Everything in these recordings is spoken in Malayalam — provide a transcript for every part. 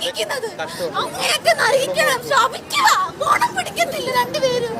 നരകിക്കുന്നത് അങ്ങനെയൊക്കെ നരകിക്കണം ശപിക്കുക ഓണം പിടിക്കത്തില്ല രണ്ടുപേരും.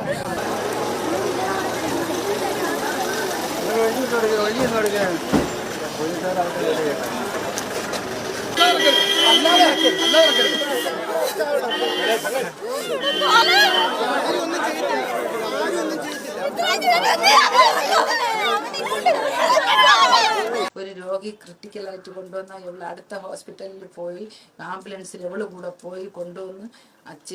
ഒരു രോഗി ക്രിട്ടിക്കലായിട്ട് കൊണ്ടുവന്ന ഇവൾ അടുത്ത ഹോസ്പിറ്റലിൽ പോയി ആംബുലൻസിൽ ഇവൾ കൂടെ പോയി കൊണ്ടുവന്ന് അച്ഛ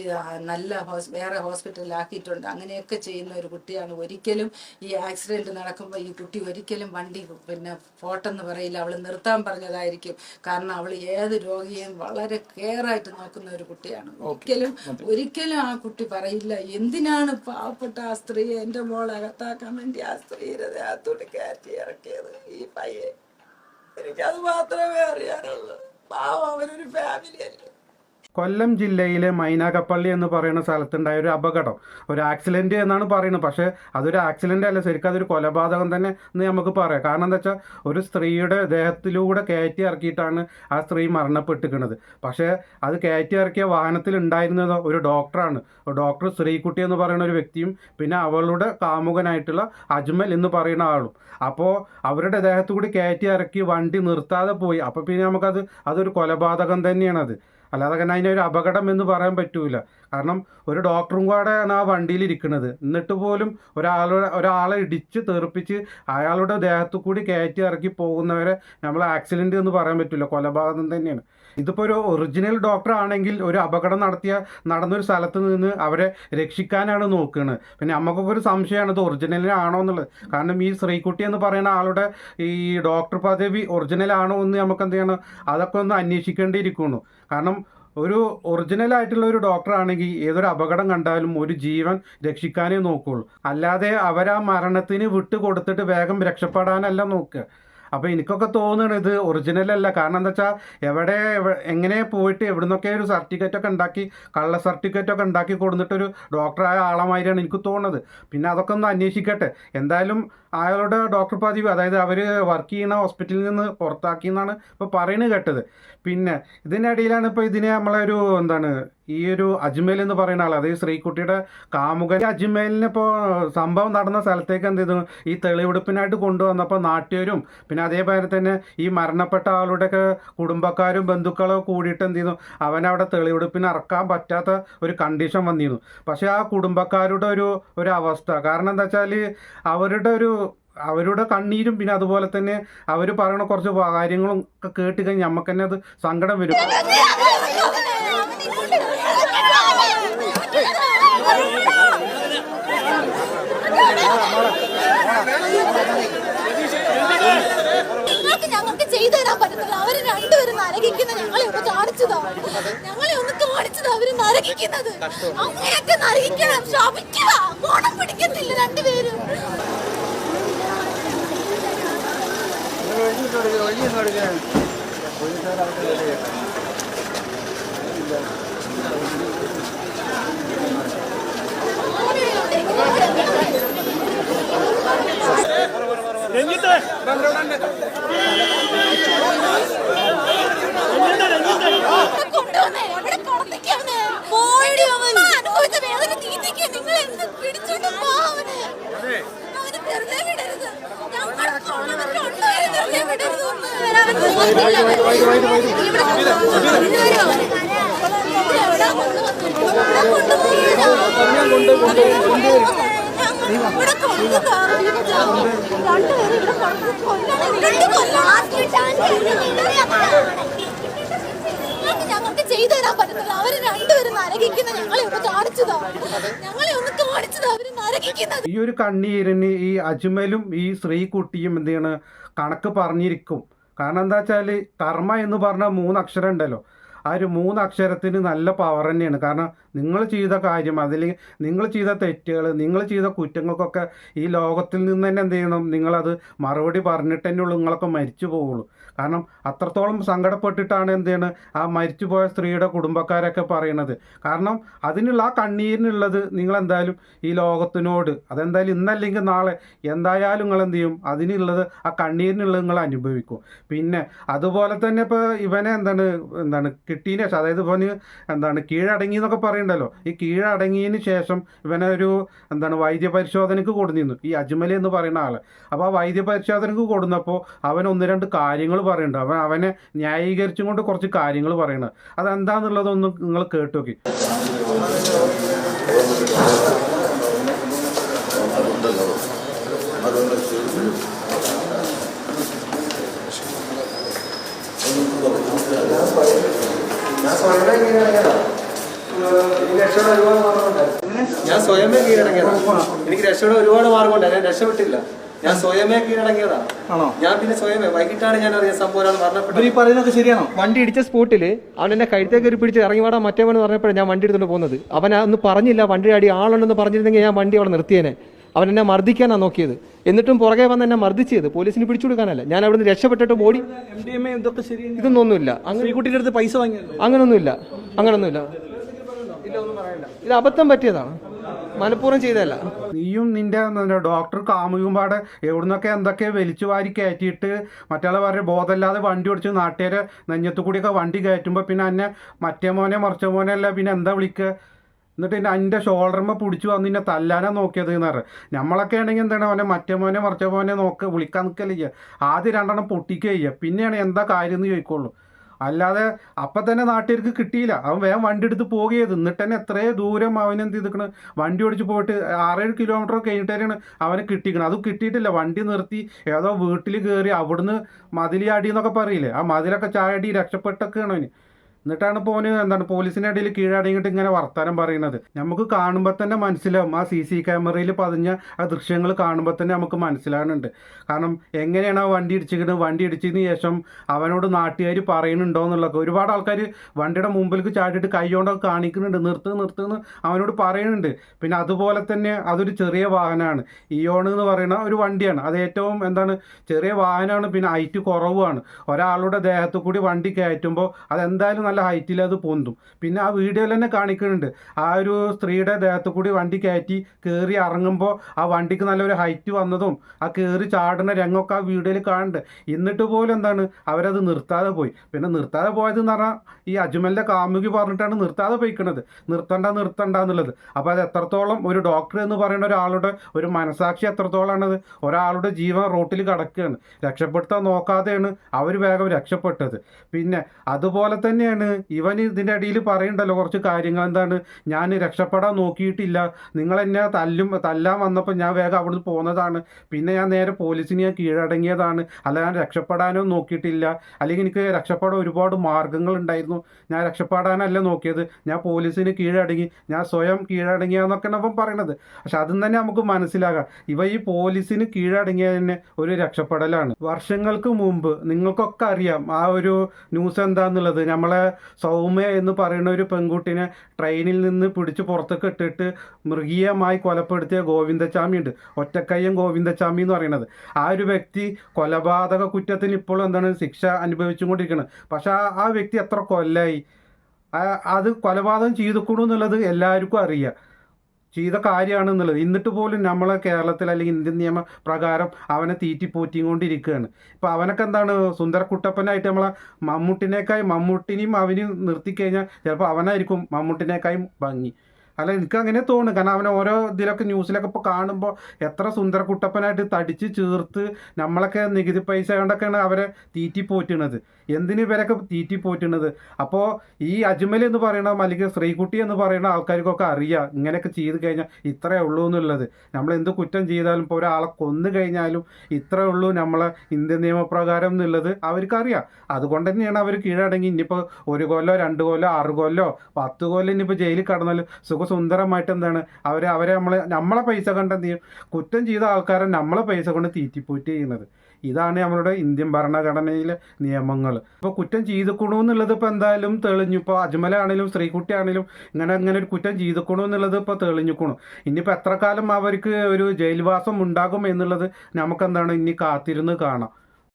നല്ല ഹോസ് വേറെ ഹോസ്പിറ്റലിലാക്കിയിട്ടുണ്ട് അങ്ങനെയൊക്കെ ചെയ്യുന്ന ഒരു കുട്ടിയാണ്. ഒരിക്കലും ഈ ആക്സിഡന്റ് നടക്കുമ്പോൾ ഈ കുട്ടി ഒരിക്കലും വണ്ടി പിന്നെ പോട്ടെന്ന് പറയില്ല. അവൾ നിർത്താൻ പറഞ്ഞതായിരിക്കും. കാരണം അവൾ ഏത് രോഗിയെയും വളരെ കെയറായിട്ട് നോക്കുന്ന ഒരു കുട്ടിയാണ്. ഒരിക്കലും ഒരിക്കലും ആ കുട്ടി പറയില്ല. എന്തിനാണ് പാവപ്പെട്ട ആ സ്ത്രീയെ എന്റെ മോളെ അകത്താക്കാൻ വേണ്ടി ആ സ്ത്രീയുടെ ദേഹത്തോട്ട് കയറ്റി ഇറക്കിയത്? ഈ പയ്യെ. എനിക്കത് മാത്രമേ അറിയാനുള്ളൂ. പാവം അവരൊരു ഫാമിലി അല്ലേ? കൊല്ലം ജില്ലയിലെ മൈനാകപ്പള്ളി എന്ന് പറയുന്ന സ്ഥലത്തുണ്ടായ ഒരു അപകടം. ഒരു ആക്സിഡന്റ് എന്നാണ് പറയുന്നത്. പക്ഷേ അതൊരു ആക്സിഡന്റ് അല്ല. ശരിക്കും അതൊരു കൊലപാതകം തന്നെ എന്ന് നമുക്ക് പറയാം. കാരണം എന്താ വെച്ചാൽ ഒരു സ്ത്രീയുടെ ദേഹത്തിലൂടെ കയറ്റി ഇറക്കിയിട്ടാണ് ആ സ്ത്രീ മരണപ്പെട്ടിരിക്കുന്നത്. പക്ഷേ അത് കയറ്റി ഇറക്കിയ വാഹനത്തിൽ ഉണ്ടായിരുന്നത് ഒരു ഡോക്ടറാണ്. ഡോക്ടർ ശ്രീകുട്ടി എന്ന് പറയുന്ന ഒരു വ്യക്തിയും പിന്നെ അവളുടെ കാമുകനായിട്ടുള്ള അജ്മൽ എന്ന് പറയുന്ന ആളും. അപ്പോൾ അവരുടെ ദേഹത്തു കൂടി കയറ്റി ഇറക്കി വണ്ടി നിർത്താതെ പോയി. അപ്പോൾ പിന്നെ നമുക്കത് അതൊരു കൊലപാതകം തന്നെയാണത്. അല്ലാതെ തന്നെ അതിനൊരു അപകടം എന്ന് പറയാൻ പറ്റൂല. കാരണം ഒരു ഡോക്ടറും കൂടെയാണ് ആ വണ്ടിയിൽ ഇരിക്കുന്നത്. എന്നിട്ട് പോലും ഒരാളുടെ ഒരാളെ ഇടിച്ച് തെറിപ്പിച്ച് അയാളുടെ ദേഹത്തു കൂടി കയറ്റി ഇറക്കി പോകുന്നവരെ നമ്മൾ ആക്സിഡന്റ് എന്ന് പറയാൻ പറ്റില്ല കൊലപാതകം തന്നെയാണ്. ഇതിപ്പോൾ ഒരു ഒറിജിനൽ ഡോക്ടർ ആണെങ്കിൽ ഒരു അപകടം നടത്തിയ നടന്നൊരു സ്ഥലത്ത് നിന്ന് അവരെ രക്ഷിക്കാനാണ് നോക്കുന്നത് പിന്നെ നമുക്കൊക്കെ ഒരു സംശയമാണ് ഇത് ഒറിജിനലാണോ എന്നുള്ളത്. കാരണം ഈ ശ്രീകുട്ടി എന്ന് പറയുന്ന ആളുടെ ഈ ഡോക്ടർ പദവി ഒറിജിനൽ ആണോ എന്ന് നമുക്ക് എന്ത് ചെയ്യണം അതൊക്കെ ഒന്ന് അന്വേഷിക്കേണ്ടിയിരിക്കുന്നു. കാരണം ഒരു ഒറിജിനൽ ആയിട്ടുള്ള ഒരു ഡോക്ടർ ആണെങ്കിൽ ഏതൊരു അപകടം കണ്ടാലും ഒരു ജീവൻ രക്ഷിക്കാനേ നോക്കുള്ളൂ. അല്ലാതെ അവരാ മരണത്തിന് വിട്ടുകൊടുത്തിട്ട് വേഗം രക്ഷപ്പെടാനല്ല നോക്കുക. അപ്പോൾ എനിക്കൊക്കെ തോന്നുന്നത് ഇത് ഒറിജിനൽ അല്ല. കാരണം എന്താ വെച്ചാൽ എവിടെ എങ്ങനെ പോയിട്ട് എവിടുന്നൊക്കെ ഒരു സർട്ടിഫിക്കറ്റ് ഒക്കെ ഉണ്ടാക്കി കള്ള സർട്ടിഫിക്കറ്റ് ഒക്കെ ഉണ്ടാക്കി കൊടുത്തിട്ടൊരു ഡോക്ടറായ ആളമാതിരിയാണ് എനിക്ക് തോന്നുന്നത് പിന്നെ അതൊക്കെ ഒന്ന് അന്വേഷിക്കട്ടെ. എന്തായാലും അയാളുടെ ഡോക്ടർ പതിവ് അതായത് അവർ വർക്ക് ചെയ്യുന്ന ഹോസ്പിറ്റലിൽ നിന്ന് പുറത്താക്കി എന്നാണ് ഇപ്പോൾ പറയുന്നത് കേട്ടത്. പിന്നെ ഇതിനിടയിലാണ് ഇപ്പോൾ ഇതിനെ നമ്മളൊരു എന്താണ് ഈ ഒരു അജ്മേൽ എന്ന് പറയുന്ന ആൾ അതായത് ശ്രീകുട്ടിയുടെ കാമുകൻ. അജ്മേലിനിപ്പോൾ സംഭവം നടന്ന സ്ഥലത്തേക്ക് എന്ത് ചെയ്തു? ഈ തെളിവെടുപ്പിനായിട്ട് കൊണ്ടുവന്നപ്പോൾ നാട്ടുകാരും പിന്നെ അതേപോലെ തന്നെ ഈ മരണപ്പെട്ട ആളുടെയൊക്കെ കുടുംബക്കാരും ബന്ധുക്കളും കൂടിയിട്ട് എന്ത് ചെയ്തു? അവനവിടെ തെളിവെടുപ്പിന് ഇറക്കാൻ പറ്റാത്ത ഒരു കണ്ടീഷൻ വന്നിരുന്നു. പക്ഷേ ആ കുടുംബക്കാരുടെ ഒരു ഒരു അവസ്ഥ. കാരണം എന്താ വെച്ചാൽ അവരുടെ ഒരു അവരുടെ കണ്ണീരും പിന്നെ അതുപോലെ തന്നെ അവർ പറയണ കുറച്ച് കാര്യങ്ങളും ഒക്കെ കേട്ട് കഴിഞ്ഞാൽ നമുക്ക് തന്നെ അത് സങ്കടം വരും. ഞങ്ങൾക്ക് ചെയ്തു തരാൻ പറ്റത്തില്ല. അവർ രണ്ടുപേരും നരകിക്കുന്ന ഞങ്ങളെ ഒന്ന് കാണിച്ചതാ. ഞങ്ങളെ ഒന്ന് കാണിച്ചതാ അവർ നരകിക്കുന്നത്. അങ്ങനെയൊക്കെ നരകിക്കണം. ശപിക്കുക ഓണം പിടിക്കത്തില്ല രണ്ടുപേരും. ഇവിടെ കൊണ്ടുവന്നേ എവിടെ കടത്തിക്കാണ് പോയടി അവൻ. അനുഭവിച്ച വേദന തീറ്റിക്ക് നിങ്ങൾ എന്ത് പിടിച്ചോണ്ട് പോ അവന്? അവന് വെറുതെ വിടരുത്. ഞങ്ങൾക്ക് ചെയ്തു തരാൻ പറ്റുന്നില്ല അവർ രണ്ടുപേരും നരകിക്കുന്ന ഞങ്ങളെ ഒന്ന് കാണിച്ചതാ ഞങ്ങളെ ഒന്ന് കാണിച്ചതാ അവർ നരകിക്കുന്നത് ഈ ഒരു കണ്ണീരിന് ഈ അജ്മലും ഈ ശ്രീകുട്ടിയും എന്ത് ചെയ്യണ് കണക്ക് പറഞ്ഞിരിക്കും. കാരണം എന്താ വെച്ചാൽ കർമ്മ എന്ന് പറഞ്ഞ മൂന്ന് അക്ഷരം ഉണ്ടല്ലോ ആ ഒരു മൂന്ന് അക്ഷരത്തിന് നല്ല പവർ തന്നെയാണ്. കാരണം നിങ്ങൾ ചെയ്ത കാര്യം അതിൽ നിങ്ങൾ ചെയ്ത തെറ്റുകൾ നിങ്ങൾ ചെയ്ത കുറ്റങ്ങൾക്കൊക്കെ ഈ ലോകത്തിൽ നിന്ന് തന്നെ എന്ത് ചെയ്യണം? നിങ്ങളത് മറുപടി പറഞ്ഞിട്ട് തന്നെ ഉള്ളൂ നിങ്ങളൊക്കെ മരിച്ചു പോവുള്ളൂ. കാരണം അത്രത്തോളം സങ്കടപ്പെട്ടിട്ടാണ് എന്ത് ചെയ്യണത് ആ മരിച്ചു പോയ സ്ത്രീയുടെ കുടുംബക്കാരൊക്കെ പറയണത്. കാരണം അതിനുള്ള ആ കണ്ണീരിനുള്ളത് നിങ്ങൾ എന്തായാലും ഈ ലോകത്തിനോട് അതെന്തായാലും ഇന്നല്ലെങ്കിൽ നാളെ എന്തായാലും നിങ്ങൾ എന്ത് ചെയ്യും? അതിനുള്ളത് ആ കണ്ണീരിനുള്ളത് നിങ്ങൾ അനുഭവിക്കും. പിന്നെ അതുപോലെ തന്നെ ഇപ്പോൾ ഇവനെ എന്താണ് എന്താണ് കിട്ടിയതിന് ശേഷം അതായത് ഇവന് എന്താണ് കീഴടങ്ങി എന്നൊക്കെ പറയണ്ടല്ലോ ഈ കീഴടങ്ങിയതിന് ശേഷം ഇവനെ ഒരു എന്താണ് വൈദ്യ പരിശോധനയ്ക്ക് ഈ അജ്മൽ എന്ന് പറയുന്ന ആൾ അപ്പോൾ ആ വൈദ്യ പരിശോധനയ്ക്ക് കൊടുന്നപ്പോൾ അവൻ ഒന്ന് രണ്ട് കാര്യങ്ങൾ പറയുന്നുണ്ട് അവൻ അവനെ ന്യായീകരിച്ചും കൊണ്ട് കുറച്ച് കാര്യങ്ങൾ പറയുന്നത് അതെന്താന്നുള്ളതൊന്ന് നിങ്ങൾ കേട്ടു നോക്കി. ഞാൻ സ്വയമേ കീഴടങ്ങിയതാ ഒരുപാട് മാർഗമുണ്ടായിരുന്നു ഞാൻ സ്വയമേ കീഴടങ്ങിയതാണ് എനിക്ക് രക്ഷയുടെ ഒരുപാട് മാർഗമുണ്ട്. ഞാൻ രക്ഷപ്പെട്ടില്ല. ഞാൻ സ്വയമേ കീഴടങ്ങിയതാണ് ഞാൻ പിന്നെ സ്വയമേ. വൈകിട്ടാണ് ഞാൻ അറിയാൻ സംഭവം മരണപ്പെട്ടത്. പറയുന്നത് ഇവർ ഈ പറയുന്നതൊക്കെ ശരിയാണോ? വണ്ടി ഇടിച്ച സ്പോട്ടിൽ അവൻ എന്നെ കഴുത്തേക്ക് ഒരു പിടിച്ച് ഇറങ്ങി വാടാ മറ്റേവൻ പറഞ്ഞപ്പോഴാണ് ഞാൻ വണ്ടി എടുത്തുകൊണ്ട് പോകുന്നത്. അവൻ അന്ന് പറഞ്ഞില്ല. വണ്ടി അടി ആളുണ്ടെന്ന് പറഞ്ഞിരുന്നെങ്കിൽ ഞാൻ വണ്ടി അവിടെ നിർത്തിയേനെ. അവൻ എന്നെ മർദ്ദിക്കാനാണ് നോക്കിയത്. എന്നിട്ടും പുറകെ വന്ന് എന്നെ മർദ്ദിച്ചത്. പോലീസിന് പിടിച്ചു കൊടുക്കാനല്ല. ഞാൻ അവിടുന്ന് രക്ഷപ്പെട്ടിട്ട് ഓടി. എം ഡി എം എ ഇതൊക്കെ ശരിയാണ് ഇതൊന്നും ഒന്നുമില്ല അങ്ങനെ കുട്ടിയുടെ അടുത്ത് പൈസ വാങ്ങി അങ്ങനൊന്നുമില്ല. അങ്ങനൊന്നുമില്ല. ഇത് അബദ്ധം പറ്റിയതാണ്. മനഃപൂർവം ചെയ്തതല്ല. നീയും നിന്റെ ഡോക്ടർ കാമുകയും പാടെ എവിടുന്നൊക്കെ എന്തൊക്കെ വലിച്ചു വാരി കയറ്റിയിട്ട് മറ്റാളെ പറഞ്ഞ ബോധമില്ലാതെ വണ്ടി ഓടിച്ച് നാട്ടുകാരെ നെഞ്ഞത്തു കൂടിയൊക്കെ വണ്ടി കയറ്റുമ്പോൾ പിന്നെ എന്നെ മറ്റേ മോനെ മറിച്ച മോനെ അല്ല പിന്നെ എന്താ വിളിക്കുക? എന്നിട്ട് പിന്നെ അതിന്റെ ഷോൾഡർമ്മ പിടിച്ചു വന്ന് എന്നെ തല്ലാനാ നോക്കിയത് എന്ന് പറഞ്ഞു. നമ്മളൊക്കെ ആണെങ്കിൽ എന്താണ് അവനെ മറ്റേ മോനെ മറിച്ച മോനെ നോക്ക് വിളിക്കാൻ നിൽക്കല്ല ചെയ്യുക. ആദ്യം രണ്ടെണ്ണം പൊട്ടിക്കുക ചെയ്യുക. പിന്നെയാണ് എന്താ കാര്യം എന്ന് ചോദിക്കുള്ളൂ. അല്ലാതെ അപ്പം തന്നെ നാട്ടുകാർക്ക് കിട്ടിയില്ല. അവൻ വേഗം വണ്ടി എടുത്ത് പോകുകയത് എന്നിട്ട് തന്നെ എത്രയോ ദൂരം അവൻ എന്ത് ചെയ്തിക്കണ്? വണ്ടി ഓടിച്ച് പോയിട്ട് ആറേഴ് കിലോമീറ്റർ കഴിഞ്ഞിട്ടാണ് അവനെ കിട്ടിക്കണം. അത് കിട്ടിയിട്ടില്ല. വണ്ടി നിർത്തി. ഏതോ വീട്ടിൽ കയറി അവിടുന്ന് മതിൽ ചാടി എന്നൊക്കെ പറയില്ലേ? ആ മതിലൊക്കെ ചാടി രക്ഷപ്പെട്ടൊക്കെയാണ് അവന്. എന്നിട്ടാണ് പോന് എന്താണ് പോലീസിന്റെ ഇടയിൽ കീഴടങ്ങിയിട്ട് ഇങ്ങനെ വർത്താനം പറയുന്നത് നമുക്ക് കാണുമ്പോൾ തന്നെ മനസ്സിലാവും. ആ സി സി ക്യാമറയിൽ പതിഞ്ഞ ആ ദൃശ്യങ്ങൾ കാണുമ്പോൾ തന്നെ നമുക്ക് മനസ്സിലാകുന്നുണ്ട് കാരണം എങ്ങനെയാണ് ആ വണ്ടി ഇടിച്ചിരിക്കുന്നത് വണ്ടി ഇടിച്ചതിന് ശേഷം അവനോട് നാട്ടുകാർ പറയുന്നുണ്ടോ എന്നുള്ളതൊക്കെ ഒരുപാട് ആൾക്കാർ വണ്ടിയുടെ മുമ്പിലേക്ക് ചാടിയിട്ട് കൈകൊണ്ടൊക്കെ കാണിക്കുന്നുണ്ട്. നിർത്ത് നിർത്തുന്ന് അവനോട് പറയുന്നുണ്ട്. പിന്നെ അതുപോലെ തന്നെ അതൊരു ചെറിയ വാഹനമാണ്. ഇയോൺ എന്ന് പറയുന്ന ഒരു വണ്ടിയാണ്. അത് ഏറ്റവും എന്താണ് ചെറിയ വാഹനമാണ്. പിന്നെ ഹൈറ്റ് കുറവാണ് ഒരാളുടെ ദേഹത്തു കൂടി വണ്ടി കയറ്റുമ്പോൾ അതെന്തായാലും നല്ല ഹൈറ്റിൽ അത് പൊന്തും. പിന്നെ ആ വീഡിയോയിൽ തന്നെ കാണിക്കുന്നുണ്ട്. ആ ഒരു സ്ത്രീയുടെ ദേഹത്തു കൂടി വണ്ടി കയറ്റി കയറി ഇറങ്ങുമ്പോൾ ആ വണ്ടിക്ക് നല്ലൊരു ഹൈറ്റ് വന്നതും ആ കയറി ചാടുന്ന രംഗമൊക്കെ ആ വീഡിയോയിൽ കാണുന്നുണ്ട്. എന്നിട്ട് പോലും എന്താണ് അവരത് നിർത്താതെ പോയി. പിന്നെ നിർത്താതെ പോയത് എന്ന് പറഞ്ഞാൽ ഈ അജ്മലിന്റെ കാമുകി പറഞ്ഞിട്ടാണ് നിർത്താതെ പോയിക്കുന്നത് നിർത്തണ്ട നിർത്തണ്ട എന്നുള്ളത്. അപ്പോൾ അത് എത്രത്തോളം ഒരു ഡോക്ടർ എന്ന് പറയുന്ന ഒരാളുടെ ഒരു മനസാക്ഷി എത്രത്തോളമാണത് ഒരാളുടെ ജീവൻ റോട്ടിൽ കിടക്കുകയാണ്. രക്ഷപ്പെടുത്താൻ നോക്കാതെയാണ് അവർ വേഗം രക്ഷപ്പെട്ടത്. പിന്നെ അതുപോലെ തന്നെയാണ് ഇവൻ ഇതിന്റെ ഇടയിൽ പറയണ്ടല്ലോ കുറച്ച് കാര്യങ്ങൾ. എന്താണ്? ഞാൻ രക്ഷപ്പെടാൻ നോക്കിയിട്ടില്ല. നിങ്ങൾ എന്നെ തല്ലും തല്ലാൻ വന്നപ്പോൾ ഞാൻ വേഗം അവിടുന്ന് പോകുന്നതാണ് പിന്നെ ഞാൻ നേരെ പോലീസിന് ഞാൻ കീഴടങ്ങിയതാണ്. അല്ല ഞാൻ രക്ഷപ്പെടാനോ നോക്കിയിട്ടില്ല. അല്ലെങ്കിൽ എനിക്ക് രക്ഷപ്പെടാൻ ഒരുപാട് മാർഗങ്ങൾ ഉണ്ടായിരുന്നു. ഞാൻ രക്ഷപ്പെടാനല്ല നോക്കിയത്. ഞാൻ പോലീസിന് കീഴടങ്ങി. ഞാൻ സ്വയം കീഴടങ്ങിയെന്നൊക്കെയാണ് അപ്പം പറയണത്. പക്ഷെ അതും തന്നെ നമുക്ക് മനസ്സിലാകാം. ഇവ ഈ പോലീസിന് കീഴടങ്ങിയ തന്നെ ഒരു രക്ഷപ്പെടലാണ്. വർഷങ്ങൾക്ക് മുമ്പ് നിങ്ങൾക്കൊക്കെ അറിയാം ആ ഒരു ന്യൂസ് എന്താന്നുള്ളത്. നമ്മളെ സൗമ്യ എന്ന് പറയുന്ന ഒരു പെൺകുട്ടിനെ ട്രെയിനിൽ നിന്ന് പിടിച്ച് പുറത്തേക്ക് ഇട്ടിട്ട് മൃഗീയമായി കൊലപ്പെടുത്തിയ ഗോവിന്ദച്ചാമി ഉണ്ട്. ഒറ്റക്കയ്യൻ ഗോവിന്ദച്ചാമി എന്ന് പറയുന്നത്. ആ ഒരു വ്യക്തി കൊലപാതക കുറ്റത്തിന് ഇപ്പോഴും എന്താണ് ശിക്ഷ അനുഭവിച്ചുകൊണ്ടിരിക്കുന്നത് പക്ഷെ ആ വ്യക്തി എത്ര കൊല്ലായി? അത് കൊലപാതകം ചെയ്തുകൂടും എന്നുള്ളത് എല്ലാവർക്കും അറിയാം. ചെയ്ത കാര്യമാണ് എന്നുള്ളത് എന്നിട്ട് പോലും നമ്മളെ കേരളത്തിൽ അല്ലെങ്കിൽ ഇന്ത്യൻ നിയമ പ്രകാരം അവനെ തീറ്റിപ്പോറ്റിയും കൊണ്ടിരിക്കുകയാണ് ഇപ്പോൾ അവനൊക്കെ എന്താണ്? സുന്ദരക്കുട്ടപ്പനായിട്ട് നമ്മളെ മമ്മൂട്ടിനേക്കായി മമ്മൂട്ടിനെയും അവനെയും നിർത്തിക്കഴിഞ്ഞാൽ ചിലപ്പോൾ അവനായിരിക്കും മമ്മൂട്ടിനേക്കായും ഭംഗി. അല്ല എനിക്ക് അങ്ങനെ തോന്നുന്നു. കാരണം അവനെ ഓരോ ഇതിലൊക്കെ ന്യൂസിലൊക്കെ ഇപ്പോൾ കാണുമ്പോൾ എത്ര സുന്ദരക്കുട്ടപ്പനായിട്ട് തടിച്ച് ചേർത്ത് നമ്മളൊക്കെ നികുതി പൈസ കൊണ്ടൊക്കെയാണ് അവരെ തീറ്റി എന്തിന് ഇവരൊക്കെ തീറ്റി പോറ്റുന്നത്? അപ്പോൾ ഈ അജ്മൽ എന്ന് പറയണ അല്ലെങ്കിൽ ശ്രീകുട്ടി എന്ന് പറയുന്ന ആൾക്കാർക്കൊക്കെ അറിയാം. ഇങ്ങനെയൊക്കെ ചെയ്ത് കഴിഞ്ഞാൽ ഇത്രയേ ഉള്ളൂ എന്നുള്ളത്. നമ്മൾ എന്ത് കുറ്റം ചെയ്താലും ഇപ്പോൾ ഒരാളെ കൊന്നു കഴിഞ്ഞാലും ഇത്രയേ ഉള്ളൂ നമ്മളെ ഇന്ത്യൻ നിയമപ്രകാരം എന്നുള്ളത് അവർക്കറിയാം. അതുകൊണ്ട് തന്നെയാണ് അവർ കീഴടങ്ങി. ഇനിയിപ്പോൾ ഒരു കൊല്ലോ രണ്ട് കൊല്ലോ ആറ് കൊല്ലോ പത്ത് കൊല്ലം ഇനിയിപ്പോൾ ജയിലിൽ കടന്നാലും സുഖസുന്ദരമായിട്ട് എന്താണ്? അവർ അവരെ നമ്മൾ നമ്മളെ പൈസ കൊണ്ട് എന്ത് ചെയ്യും? കുറ്റം ചെയ്ത ആൾക്കാരെ നമ്മളെ പൈസ കൊണ്ട് തീറ്റിപ്പോയിട്ട് ചെയ്യുന്നത്. ഇതാണ് നമ്മളുടെ ഇന്ത്യൻ ഭരണഘടനയിലെ നിയമങ്ങൾ. ഇപ്പോൾ കുറ്റം ചെയ്തക്കണു എന്നുള്ളത് ഇപ്പോൾ എന്തായാലും തെളിഞ്ഞു. ഇപ്പോൾ അജ്മലാണെങ്കിലും ശ്രീകുട്ടിയാണെങ്കിലും ഇങ്ങനെ ഇങ്ങനെ ഒരു കുറ്റം ചെയ്തക്കണു എന്നുള്ളത് ഇപ്പോൾ തെളിഞ്ഞിക്കണു. ഇനിയിപ്പോൾ എത്ര കാലം അവർക്ക് ഒരു ജയിൽവാസം ഉണ്ടാകും എന്നുള്ളത് നമുക്കെന്താണ് ഇനി കാത്തിരുന്ന് കാണാം.